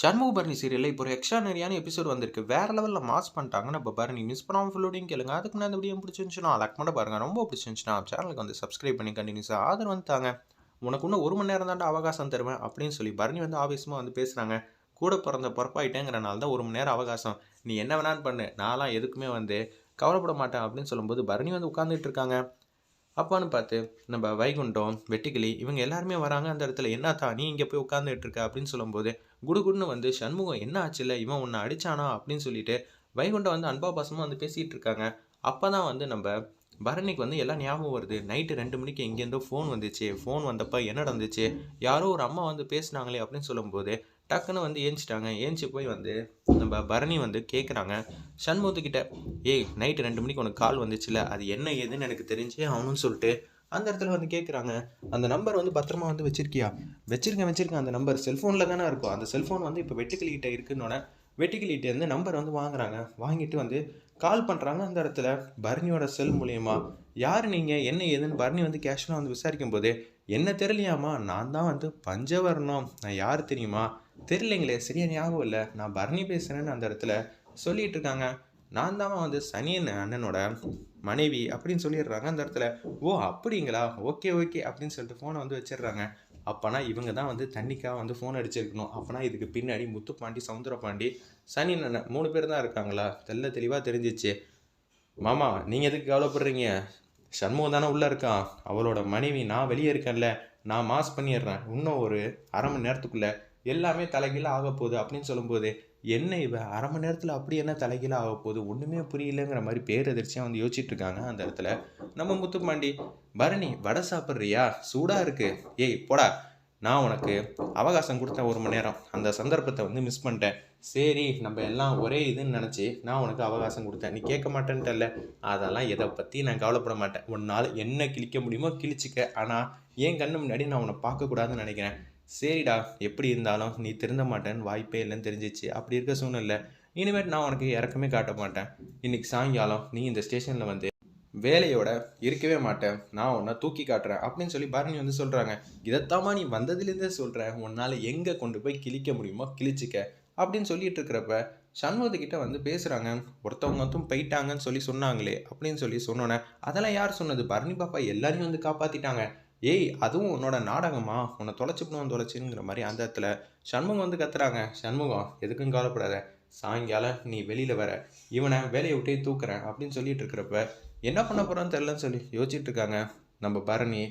சண்முகபரணி சீரியலில் இப்போ ஒரு எக்ஸ்ட்ரா நிறையான எபிசோட் வந்திருக்கு. வேற லெவலில் மாஸ் பண்ணிட்டாங்க நம்ம பரணி மிஸ் பண்ணாமல் ஃபுல்லோடையும் கேளுங்க. அதுக்கு முன்னாடி இந்த வீடியோ பிடிச்சிருந்துச்சுன்னா லைக் பண்ண பாருங்க. ரொம்ப பிடிச்சிருந்துச்சுன்னா சேனலுக்கு வந்து சப்ஸ்கிரைப் பண்ணி கண்டினியூஸாக ஆதரவு வந்துட்டாங்க உனக்கு இன்னும் ஒரு மணி நேரம் தாண்டா அவகாசம் தருவேன் அப்படின்னு சொல்லி பரணி வந்து ஆவேசமாக வந்து பேசுகிறாங்க கூட பிறந்த பொறப்பாயிட்டேங்கிறனால தான் ஒரு மணி நேரம் அவகாசம். நீ என்ன வேணான்னு பண்ணு. நான்லாம் எதுக்குமே வந்து கவலைப்பட மாட்டேன் அப்படின்னு சொல்லும்போது பரணி வந்து உட்காந்துட்டு இருக்காங்க. அப்பான்னு பார்த்து நம்ம வைகுண்டம் வெட்டிக்கிளி இவங்க எல்லாருமே வராங்க அந்த இடத்துல. என்னத்தா நீ இங்கே போய் உட்காந்துட்டு இருக்க? அப்படின்னு சொல்லும்போது குடுகுடுன்னு வந்து சண்முகம் என்ன ஆச்சுல? இவன் உன்னை அடிச்சானா? அப்படின்னு சொல்லிட்டு வைகுண்டம் வந்து அன்பா பாசமாக வந்து பேசிகிட்டு இருக்காங்க. அப்போ தான் வந்து நம்ம பரணிக்கு வந்து எல்லாம் ஞாபகம் வருது. நைட்டு ரெண்டு மணிக்கு எங்கேருந்தோ ஃபோன் வந்துச்சு. ஃபோன் வந்தப்போ என்ன நடந்துச்சு? யாரோ ஒரு அம்மா வந்து பேசுனாங்களே அப்படின்னு சொல்லும்போது டக்குன்னு வந்து ஏஞ்சிட்டாங்க. ஏஞ்சி போய் வந்து நம்ம பரணி வந்து கேட்குறாங்க சண்முகத்துக்கிட்ட ஏய் நைட்டு ரெண்டு மணிக்கு உனக்கு கால் வந்துச்சுல. அது என்ன ஏதுன்னு எனக்கு தெரிஞ்சே ஆகணும்னு சொல்லிட்டு அந்த இடத்துல வந்து கேட்குறாங்க அந்த நம்பர் வந்து பத்திரமா வந்து வச்சிருக்கியா? வச்சிருக்கேன் வச்சிருக்கேன். அந்த நம்பர் செல்ஃபோனில் தானே இருக்கும். அந்த செல்ஃபோன் வந்து இப்போ வெட்டுக்கிளிகிட்ட இருக்குன்னொன்னே வெட்டுக்கிளிகிட்டேருந்து நம்பர் வந்து வாங்குறாங்க. வாங்கிட்டு வந்து கால் பண்ணுறாங்க அந்த இடத்துல. பரணியோட செல் மூலியமா யார் நீங்கள் என்ன ஏதுன்னு? பரணி வந்து கேஷுவலாக வந்து விசாரிக்கும் போது என்ன தெரியலையாமா நான் தான் வந்து பஞ்சவர்ணம். நான் யார் தெரியுமா? தெரியலைங்களே சரியா ஞாபகம் இல்லை. நான் பரணி பேசுகிறேன்னு அந்த இடத்துல சொல்லிட்டு இருக்காங்க. நான் தான் வந்து சனியன் அண்ணனோட மனைவி அப்படின்னு சொல்லிடுறாங்க. அந்த இடத்துல ஓ அப்படிங்களா? ஓகே ஓகே அப்படின்னு சொல்லிட்டு ஃபோனை வந்து வச்சிடுறாங்க. அப்போனா இவங்க தான் வந்து தண்ணிக்காக வந்து ஃபோன் அடிச்சிருக்கணும். அப்போனா இதுக்கு பின்னாடி முத்துப்பாண்டி சவுந்தரபாண்டி சனி அண்ணன் மூணு பேர் தான் இருக்காங்களா? தெல்ல தெளிவாக தெரிஞ்சிச்சு. மாமா நீங்கள் எதுக்கு கவலைப்படுறீங்க? சண்முகம் தானே உள்ளே இருக்கான். அவளோட மனைவி நான் வெளியே இருக்கேன்ல. நான் மாஸ் பண்ணிடுறேன். இன்னும் ஒரு அரை மணி நேரத்துக்குள்ளே எல்லாமே தலைகீழாக ஆக போகுது அப்படின்னு சொல்லும்போது என்ன இவ? அரை மணி நேரத்தில் அப்படி என்ன தலைகீழாக ஆக போகுது? ஒன்றுமே புரியலங்கிற மாதிரி பேரதிர்ச்சியாக வந்து யோசிச்சுட்டு இருக்காங்க அந்த இடத்துல. நம்ம முத்துப்பாண்டி பரணி வடை சாப்பிட்றியா? சூடாக இருக்கு. ஏய் போடா. நான் உனக்கு அவகாசம் கொடுத்தேன் ஒரு மணி நேரம். அந்த சந்தர்ப்பத்தை வந்து மிஸ் பண்ணிட்டேன். சரி நம்ம எல்லாம் ஒரே இதுன்னு நினச்சி நான் உனக்கு அவகாசம் கொடுத்தேன். நீ கேட்க மாட்டேன்ட்டல்ல. அதெல்லாம் எதை பற்றி நான் கவலைப்பட மாட்டேன். உன்னால் என்ன கிழிக்க முடியுமோ கிழிச்சிக்க. ஆனால் என் கண்ணு முன்னாடி நான் உன்னை பார்க்கக்கூடாதுன்னு நினைக்கிறேன். சரிடா எப்படி இருந்தாலும் நீ திருந்த மாட்டேன்னு வாய்ப்பே இல்லைன்னு தெரிஞ்சிச்சு. அப்படி இருக்க சூழ்நிலை இனிமேட் நான் உனக்கு இறக்கமே காட்ட மாட்டேன். இன்னைக்கு சாயங்காலம் நீ இந்த ஸ்டேஷனில் வந்து வேலையோட இருக்கவே மாட்டேன். நான் உன்னை தூக்கி காட்டுறேன் அப்படின்னு சொல்லி பரணி வந்து சொல்கிறாங்க இதைத்தாம்மா நீ வந்ததுலேருந்தே சொல்கிறேன் உன்னால் எங்கே கொண்டு போய் கிழிக்க முடியுமோ கிழிச்சிக்க அப்படின்னு சொல்லிட்டு இருக்கிறப்ப சண்முகத்துக்கிட்ட வந்து பேசுகிறாங்க ஒருத்தவங்க வந்து போயிட்டாங்கன்னு சொல்லி சொன்னாங்களே அப்படின்னு சொல்லி சொன்னோன்னே அதெல்லாம் யார் சொன்னது? பரணி பாப்பா எல்லாரையும் வந்து காப்பாற்றிட்டாங்க ஏய் அதுவும் உன்னோட நாடகமா? உன்னை தொலைச்சிப்பணும் தொலைச்சிங்கிற மாதிரி அந்த இடத்துல சண்முகம் வந்து கத்துறாங்க. சண்முகம் எதுக்கும் கவலைப்படாத. சாயங்காலம் நீ வெளியில் வர. இவனை வேலையை விட்டே தூக்குறேன் அப்படின்னு சொல்லிட்டு இருக்கிறப்ப என்ன பண்ண போகிறான்னு தெரிலன்னு சொல்லி யோசிச்சுட்டு இருக்காங்க. நம்ம பரணி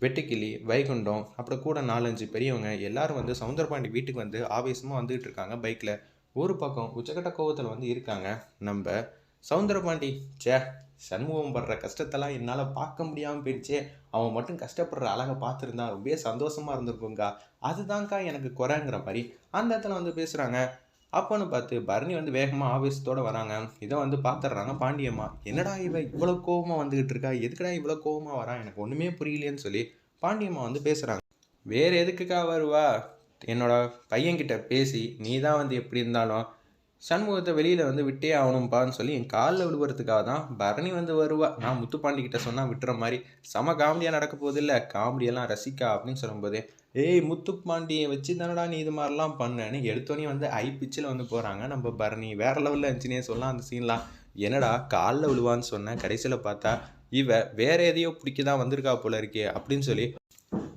வெட்டுக்கிளி வைகுண்டம் அப்புறம் கூட நாலஞ்சு பெரியவங்க எல்லாரும் வந்து சவுந்தரபாண்டி வீட்டுக்கு வந்து ஆவேசமாக வந்துகிட்டு இருக்காங்க பைக்கில் ஒரு பக்கம் உச்சக்கட்ட கோவத்தில் வந்து இருக்காங்க. நம்ம சவுந்தரபாண்டி சே சண்முகம் படுற கஷ்டத்தெல்லாம் என்னால் பார்க்க முடியாமல் போயிடுச்சே. அவன் மட்டும் கஷ்டப்படுற அழகை பார்த்துருந்தா ரொம்ப சந்தோஷமாக இருந்திருக்குங்கா அதுதான்க்கா எனக்கு குறைங்கிற மாதிரி அந்த இடத்துல வந்து பேசுகிறாங்க அப்போன்னு பார்த்து பரணி வந்து வேகமாக ஆவேசத்தோடு வராங்க. இதை வந்து பார்த்துட்றாங்க பாண்டியம்மா. என்னடா இவ இவ்வளோ கோவமாக வந்துக்கிட்டு இருக்கா? எதுக்குடா இவ்வளோ கோவமாக வரான் எனக்கு ஒன்றுமே புரியலையேன்னு சொல்லி பாண்டியம்மா வந்து பேசுகிறாங்க வேறு எதுக்குக்கா வருவா? என்னோட பையன்கிட்ட பேசி நீ தான் வந்து எப்படி இருந்தாலும் சண்முகத்தை வெளியில் வந்து விட்டே ஆகணும்ப்பான்னு சொல்லி என் காலில் விழுவுறதுக்காக தான் பரணி வந்து வருவா. நான் முத்துப்பாண்டி கிட்ட சொன்னால் விட்டுற மாதிரி செம காமெடியாக நடக்க போதில்ல காமெடியெல்லாம் ரசிக்கா அப்படின்னு சொல்லும்போது ஏய் முத்துப்பாண்டியை வச்சு தானடா நீ இது மாதிரிலாம் பண்ணேன்னு எடுத்தோடனே வந்து ஐ பிச்சில் வந்து போகிறாங்க நம்ம பரணி. வேறு லெவலில் இருந்துச்சுனே சொல்லலாம் அந்த சீன்லாம் என்னடா காலில் விழுவான்னு சொன்னேன் கடைசியில் பார்த்தா இவ வேற எதையோ பிடிக்க தான் வந்திருக்கா போல இருக்கே அப்படின்னு சொல்லி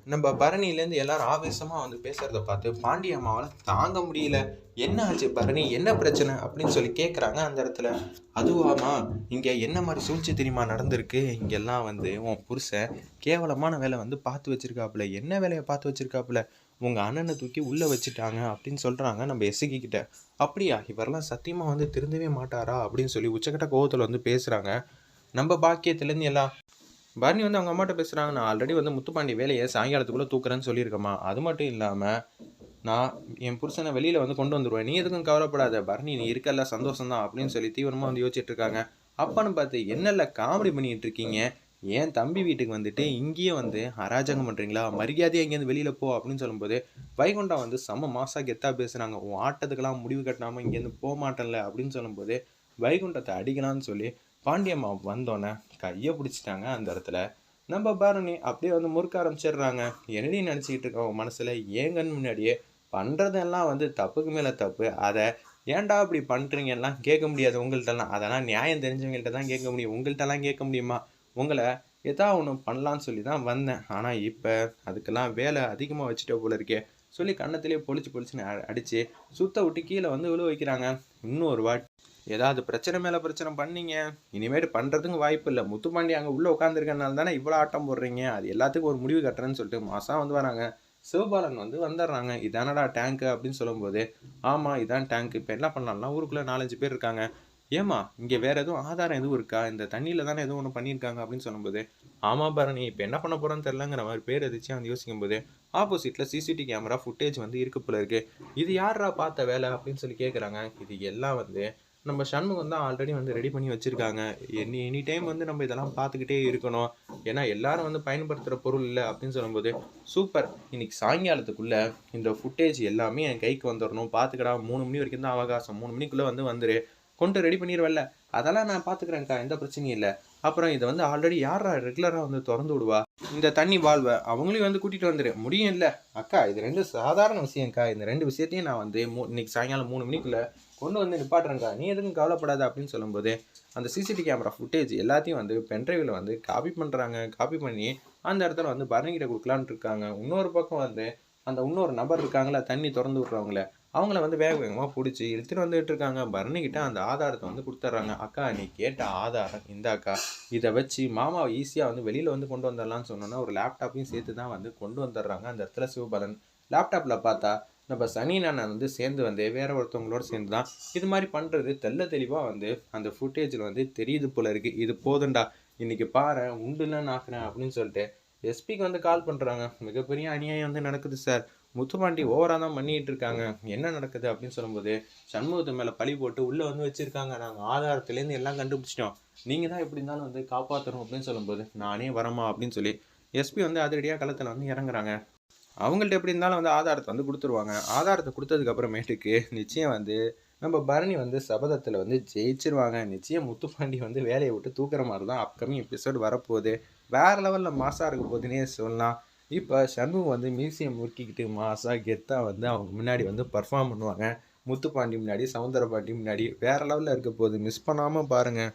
நம்ம பரணிலேருந்து எல்லாரும் ஆவேசமாக வந்து பேசுகிறத பார்த்து பாண்டிய அம்மாவால் தாங்க முடியல. என்ன ஆச்சு பரணி? என்ன பிரச்சனை? அப்படின்னு சொல்லி கேட்குறாங்க அந்த இடத்துல. அதுவாமா இங்கே என்ன மாதிரி சூழ்ச்சி தெரியுமா நடந்திருக்கு? இங்கெல்லாம் வந்து உன் புருஷன் கேவலமான வேலை வந்து பார்த்து வச்சுருக்காப்புல. என்ன வேலையை பார்த்து வச்சுருக்காப்புல? உங்கள் அண்ணனை தூக்கி உள்ளே வச்சுட்டாங்க அப்படின்னு சொல்கிறாங்க நம்ம எசுகிக்கிட்ட அப்படியா இவரெல்லாம் சத்தியமாக வந்து திருந்தவே மாட்டாரா? அப்படின்னு சொல்லி உச்சக்கட்ட கோவத்தில் வந்து பேசுகிறாங்க நம்ம பாக்கியத்துலேருந்து எல்லாம் பரணி வந்து அவங்க அம்மாட்ட பேசுகிறாங்க நான் ஆல்ரெடி வந்து முத்துப்பாண்டி வேலையை சாயங்காலத்துக்குள்ளே தூக்குறேன்னு சொல்லியிருக்கேம்மா. அது மட்டும் இல்லாமல் நான் என் புருஷனை வெளியில் வந்து கொண்டு வந்துடுவேன் நீ எதுக்கும் கவலைப்படாத. பரணி நீ இருக்கல சந்தோஷம் தான் அப்படின்னு சொல்லி தீவிரமாக வந்து யோசிச்சுட்டு இருக்காங்க. பார்த்து என்னெல்லாம் காமெடி பண்ணிகிட்டு இருக்கீங்க. ஏன் தம்பி வீட்டுக்கு வந்துட்டு இங்கேயே வந்து அராஜகம் பண்ணுறீங்களா மரியாதையாக இங்கேருந்து வெளியில் போ அப்படின்னு சொல்லும்போது வைகுண்டம் வந்து செம்ம மாசாக கெத்தாக பேசுகிறாங்க உன் ஆட்டத்துக்கெல்லாம் முடிவு கட்டாமல் இங்கேருந்து போக மாட்டேன்ல அப்படின்னு சொல்லும்போது வைகுண்டத்தை அடிக்கலாம்னு சொல்லி பாண்டியம்மா வந்தோன்னே கையை பிடிச்சிட்டாங்க அந்த இடத்துல. நம்ம பரணி அப்படியே வந்து முறுக்க ஆரம்பிச்சிடுறாங்க. என்னடி நினச்சிக்கிட்டு இருக்க? அவன் மனசில் ஏங்கன்னு முன்னாடியே பண்ணுறதெல்லாம் வந்து தப்புக்கு மேலே தப்பு. அதை ஏன்டா அப்படி பண்ணுறீங்கலாம் கேட்க முடியாது உங்கள்கிட்டலாம் அதெல்லாம் நியாயம் தெரிஞ்சவங்கள்ட்ட தான் கேட்க முடியும். உங்கள்கிட்டலாம் கேட்க முடியுமா? உங்களை ஏதா ஒன்று பண்ணலான்னு சொல்லி தான் வந்தேன். ஆனால் இப்போ அதுக்கெல்லாம் வேலை அதிகமாக வச்சுட்டே போல இருக்கே. சொல்லி கண்ணத்திலே பொழிச்சு பொழிச்சுன்னு அடித்து சுத்த விட்டு கீழே வந்து விழு வைக்கிறாங்க இன்னும் ஒரு வாட்டி ஏதாவது பிரச்சனை மேலே பிரச்சனை பண்ணீங்க. இனிமேட்டு பண்ணுறதுக்கு வாய்ப்பு இல்லை. முத்துப்பாண்டி அங்கே உள்ளே உட்காந்துருக்கனால தானே இவ்வளோ ஆட்டம் போடுறீங்க. அது எல்லாத்துக்கும் ஒரு முடிவு கட்டுறேன்னு சொல்லிட்டு மாதம் வந்து வராங்க. சிவபாலன் வந்து வந்துடுறாங்க. இதானடா டேங்க்கு அப்படின்னு சொல்லும்போது ஆமாம் இதான் டேங்க் இப்போ என்ன பண்ணலாம்னா ஊருக்குள்ளே நாலஞ்சு பேர் இருக்காங்க. ஏமா இங்கே வேறு எதுவும் ஆதாரம் எதுவும் இருக்கா? இந்த தண்ணியில் தானே எதுவும் ஒன்று பண்ணியிருக்காங்க அப்படின்னு சொல்லும்போது ஆமாம் பரணி இப்போ என்ன பண்ண போகிறோன்னு தெரிலங்கிற மாதிரி பேர் எதிர்த்து வந்து யோசிக்கும் போது ஆப்போசிட்டில் சிசிடிவி கேமரா ஃபுட்டேஜ் வந்து இருக்கு போல இருக்குது இது யாரா பார்த்த வேலை அப்படின்னு சொல்லி கேட்குறாங்க இது எல்லாம் வந்து நம்ம சண்முகம் தான் ஆல்ரெடி வந்து ரெடி பண்ணி வச்சுருக்காங்க. எனி எனி டைம் வந்து நம்ம இதெல்லாம் பார்த்துக்கிட்டே இருக்கணும். ஏன்னா எல்லாரும் வந்து பயன்படுத்துகிற பொருள் இல்லை அப்படின்னு சொல்லும்போது சூப்பர் இன்னைக்கு சாயங்காலத்துக்குள்ளே இந்த ஃபுட்டேஜ் எல்லாமே என் கைக்கு வந்துடணும் பார்த்துக்கடா மூணு மணி வரைக்கும் தான் அவகாசம். மூணு மணிக்குள்ளே வந்து வந்துரு. கொண்டு ரெடி பண்ணிடுவல்ல அதெல்லாம் நான் பார்த்துக்கிறேன்க்கா எந்த பிரச்சனையும் இல்லை. அப்புறம் இதை வந்து ஆல்ரெடி யாரா ரெகுலராக வந்து திறந்து விடுவா? இந்த தண்ணி வாழ்வை அவங்களையும் வந்து கூட்டிகிட்டு வந்துடு முடியும் இல்லை அக்கா இது ரெண்டு சாதாரண விஷயம்க்கா. இந்த ரெண்டு விஷயத்தையும் நான் வந்து மூ இன்னைக்கு சாயங்காலம் மூணு மணிக்குள்ளே ஒன்று வந்து நிப்பாட்டுறேன்க்கா. நீ எதுக்கும் கவலைப்படாத அப்படின்னு சொல்லும்போது அந்த சிசிடிவி கேமரா ஃபுட்டேஜ் எல்லாத்தையும் வந்து பென்ட்ரைவில் வந்து காப்பி பண்ணுறாங்க காப்பி பண்ணி அந்த இடத்துல வந்து பரணிக்கிட்ட கொடுக்கலான்ட்டு இருக்காங்க. இன்னொரு பக்கம் வந்து அந்த இன்னொரு நபர் இருக்காங்களா தண்ணி திறந்து விட்றவங்கள அவங்கள வந்து வேக வேகமாக பிடிச்சி எடுத்துகிட்டு வந்துகிட்டு இருக்காங்க. பரணிக்கிட்ட அந்த ஆதாரத்தை வந்து கொடுத்துட்றாங்க. அக்கா நீ கேட்ட ஆதாரம் இந்த அக்கா இதை வச்சு மாமாவை ஈஸியாக வந்து வெளியில் வந்து கொண்டு வந்துடலாம்னு சொன்னோன்னா ஒரு லேப்டாப்பையும் சேர்த்து தான் வந்து கொண்டு வந்துடுறாங்க. அந்த இடத்துல சிவபாலன் லேப்டாப்பில் பார்த்தா நம்ம சனி நான் வந்து சேர்ந்து வந்து வேற ஒருத்தவங்களோட சேர்ந்து தான் இது மாதிரி பண்ணுறது தெள்ள தெளிவாக வந்து அந்த ஃபுட்டேஜில் வந்து தெரியுது போல இருக்குது இது போதுண்டா இன்றைக்கி பாரு உண்டுல நாக்குறேன் அப்படின்னு சொல்லிட்டு எஸ்பிக்கு வந்து கால் பண்ணுறாங்க மிகப்பெரிய அநியாயம் வந்து நடக்குது சார் முத்துமாண்டி ஓவராக தான் பண்ணிட்டு இருக்காங்க. என்ன நடக்குது அப்படின்னு சொல்லும்போது சண்முகத்து மேலே பழி போட்டு உள்ளே வந்து வச்சுருக்காங்க. நாங்கள் ஆதாரத்துலேருந்து எல்லாம் கண்டுபிடிச்சிட்டோம். நீங்கள் தான் எப்படி இருந்தாலும் வந்து காப்பாற்றணும் அப்படின்னு சொல்லும்போது நானே வரமா அப்படின்னு சொல்லி எஸ்பி வந்து அதிரடியாக களத்தில் வந்து இறங்குறாங்க. அவங்கள்ட்ட எப்படி இருந்தாலும் வந்து ஆதாரத்தை வந்து கொடுத்துருவாங்க. ஆதாரத்தை கொடுத்ததுக்கப்புறமேட்டுக்கு நிச்சயம் வந்து நம்ம பரணி வந்து சபதத்தில் வந்து ஜெயிச்சிருவாங்க. நிச்சயம் முத்துப்பாண்டி வந்து வேலையை விட்டு தூக்குற மாதிரி தான் அப்கமிங் எபிசோடு வரப்போகுது. வேறு லெவலில் மாசாக இருக்க போகுதுன்னே சொல்லலாம். இப்போ சண்முகம் வந்து மியூசியம் முறுக்கிக்கிட்டு மாசாக கெத்தாக வந்து அவங்க முன்னாடி வந்து பர்ஃபார்ம் பண்ணுவாங்க. முத்துப்பாண்டி முன்னாடி சவுந்தரபாண்டி முன்னாடி வேற லெவலில் இருக்க போகுது. மிஸ் பண்ணாமல் பாருங்கள்